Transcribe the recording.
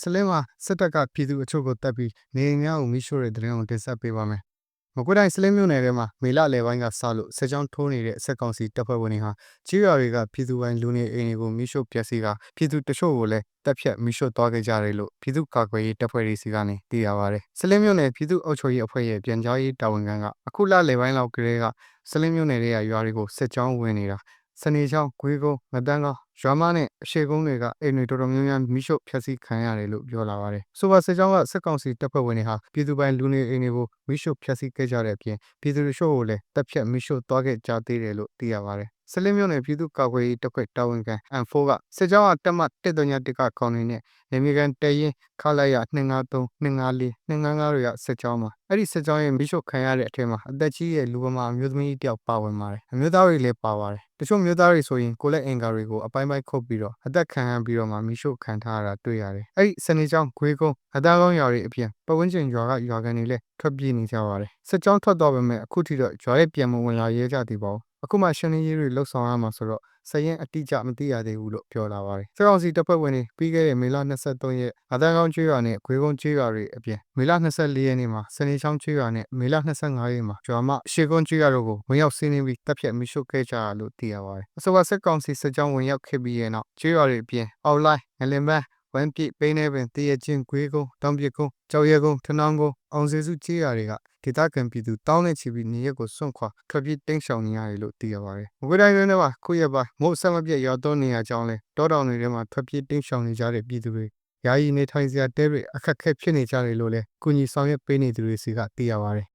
စလင်းမှာစစ်တပ်ကပြည်သူအချို့ကိုတပ်ပြီးနေအိမ်များကိုမိရှို့တဲ့တဲ့ရင်ကိုတင်ဆက်ပေးပါမယ်။မကွေးတိုင်းစလင်းမြို့နယ်ထဲမှာမေလလယ်ပိုင်းကစလို့စစ်ကြောင်းထိုးနေတဲ့စစ်ကောင်စီတပ်ဖွဲ့ဝင်တွေဟာကြီးရွာတွေကပြည်သူပိုင်းလူနေအိမ်တွေကိုမိရှို့ပျက်စီးကပြည်သူတချို့ကိုလည်းတပ်ဖြတ်မိရှို့သွားခဲ့ကြတယ်လို့ပြည်သူ့ကာကွယ်ရေးတပ်ဖွဲ့တွေစီကနေသိရပါဗျ။စလင်းမြို့နယ်ပြည်သူ့အုပ်ချုပ်ရေးအဖွဲ့ရဲ့ပြန်ကြားရေးတာဝန်ခံကအခုလလယ်ပိုင်းလောက်ကလေးကစလင်းမြို့နယ်ရဲ့ရွာတွေကိုစစ်ကြောင်းဝင်နေတာ စနေချောင်း၊ဂွေးကုန်း၊ငတန်းကောင်းရွာမနဲ့အရှိကုန်းတွေကအိမ်တွေတော်တော်များများမိရှုဖျက်ဆီးခံရတယ်လို့ပြောလာပါတယ်။ဆိုပါစစ်ကြောင်းကစစ်ကောင်စီတပ်ဖွဲ့ဝင်တွေဟာပြည်သူပိုင်လူနေအိမ်တွေကိုမိရှုဖျက်ဆီးခဲ့ကြတဲ့အပြင်ပြည်သူတို့ရှို့ကိုလည်းတပ်ဖြတ်မိရှုသွားခဲ့ကြသေးတယ်လို့သိရပါတယ်။ စလင်းမြို့နယ်ပြည်သူ့ကာကွယ်ရေးတပ်ခွဲတာဝန်ခံ M4 ကစစ်ကြောင်းကတပ်မ131ကခေါင်းနေနဲ့နေမြေကန်တရင်ခလာရ253 254 255တွေကစစ်ကြောင်းမှာအဲ့ဒီစစ်ကြောင်းရဲ့မိရှုခံရတဲ့အထက်မှာအသက်ကြီးရဲ့လူပမာအမျိုးသမီးတယောက်ပါဝင်ပါတယ်။အမျိုးသားတွေလည်းပါပါတယ်။တချို့မျိုးသားတွေဆိုရင်ကိုလက်အင်ကာတွေကိုအပိုင်းပိုင်းခုတ်ပြီးတော့အသက်ခံရပြီးတော့မှမိရှုခံထားရတာတွေ့ရတယ်။အဲ့ဒီစနေကြောင်းဂွေးကုန်းအသားကောင်းရွာတွေအပြင်ပတ်ဝန်းကျင်ရွာကရွာကန်တွေလည်းထွက်ပြေးနေကြပါတယ်။စစ်ကြောင်းထွက်တော့ပေမဲ့အခုထိတော့ရွာရဲ့ပြန်မဝင်လာရဲကြသေးပါဘူး။ အခုမှရှင်းလင်းရေးတွေလှုပ်ဆောင်ရမှာဆိုတော့စရင်အတိအကျမသိရသေးဘူးလို့ပြောလာပါတယ်။စစ်ကောင်စီတပ်ဖွဲ့ဝင်တွေပြီးခဲ့တဲ့မေလ23ရက်အတန်းကောင်းကျွေးရွာနဲ့ဂွေကုန်းကျွေးရွာတွေအပြင်မေလ24ရက်နေ့မှာစနေချောင်းကျွေးရွာနဲ့မေလ25ရက်မှာကျွာမရှေကုန်းကျွေးရွာတို့ကိုဝင်ရောက်စီးနင်းပြီးတပ်ဖြတ်မိရှုခဲ့ကြရလို့သိရပါတယ်။အဆိုပါစစ်ကောင်စီစစ်ကြောင်းဝင်ရောက်ခဲ့ပြီးရဲ့နောက်ကျွေးရွာတွေအပြင်အောက်လိုင်းငလင်ပန်း ဝမ်ပြိပိန်းနေပင်တရချင်းဂွေးကုန်းတောင်ပြကုန်းကြောက်ရဲကုန်းထနောင်းကုန်းအောင်စေစုကျေးရွာတွေကဒေသခံပြည်သူတောင်းနဲ့ချီပြီးနေရက်ကိုစွန့်ခွာထွက်ပြေးတိမ်းရှောင်နေရတယ်လို့သိရပါတယ်။မကွေးတိုင်းတွင်းထဲမှာခုရက်ပိုင်းမို့ဆက်မပြတ်ရောက်တော့နေရကြောင်းလဲတောတောင်တွေထဲမှာထွက်ပြေးတိမ်းရှောင်နေကြတဲ့ပြည်သူတွေယာယီနေထိုင်စရာတဲတွေအခက်အခဲဖြစ်နေကြတယ်လို့လဲကုညီဆောင်ရွက်ပေးနေသူတွေစီကသိရပါတယ်